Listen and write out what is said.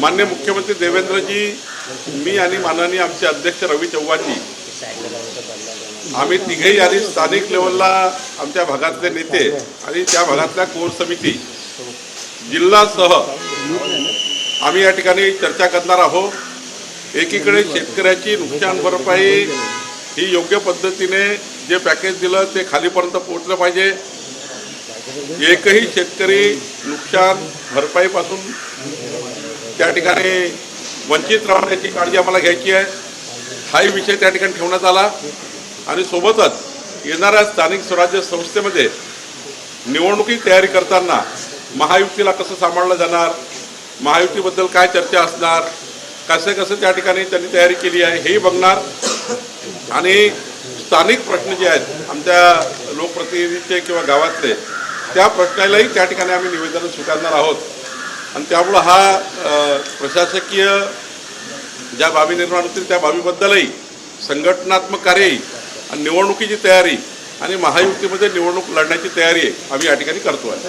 मान्य मुख्यमंत्री देवेंद्रजी मी आणि माननीय आमचे अध्यक्ष रवी चव्हाणजी आम्ही तिघेही आणि स्थानिक लेवलला आमच्या भागातले नेते आणि त्या भागातल्या कोर समिती जिल्हासह आम्ही या ठिकाणी चर्चा करणार आहोत. एकीकडे शेतकऱ्याची नुकसान भरपाई ही योग्य पद्धतीने जे पॅकेज दिलं ते खालीपर्यंत पोहोचलं पाहिजे. एकही शेतकरी नुकसान भरपाईपासून त्या ठिकाणी वंचित राहण्याची काळजी आम्हाला घ्यायची आहे. हाही विषय त्या ठिकाणी ठेवण्यात आला. आणि सोबतच येणाऱ्या स्थानिक स्वराज्य संस्थेमध्ये निवडणुकी तयारी करताना महायुतीला कसं सांभाळलं जाणार महायुतीबद्दल काय चर्चा असणार कसे कसं त्या ठिकाणी त्यांनी तयारी केली आहे हेही बघणार. आणि स्थानिक प्रश्न जे आहेत आमच्या लोकप्रतिनिधीचे किंवा गावातले त्या प्रश्नालाही त्या ठिकाणी आम्ही निवेदन स्वीकारणार आहोत. आणि त्यामुळं हा प्रशासकीय ज्या बाबी निर्माण होतील त्या बाबीबद्दलही संघटनात्मक कार्यही आणि निवडणुकीची तयारी आणि महायुतीमध्ये निवडणूक लढण्याची तयारी आम्ही या ठिकाणी करतो आहे.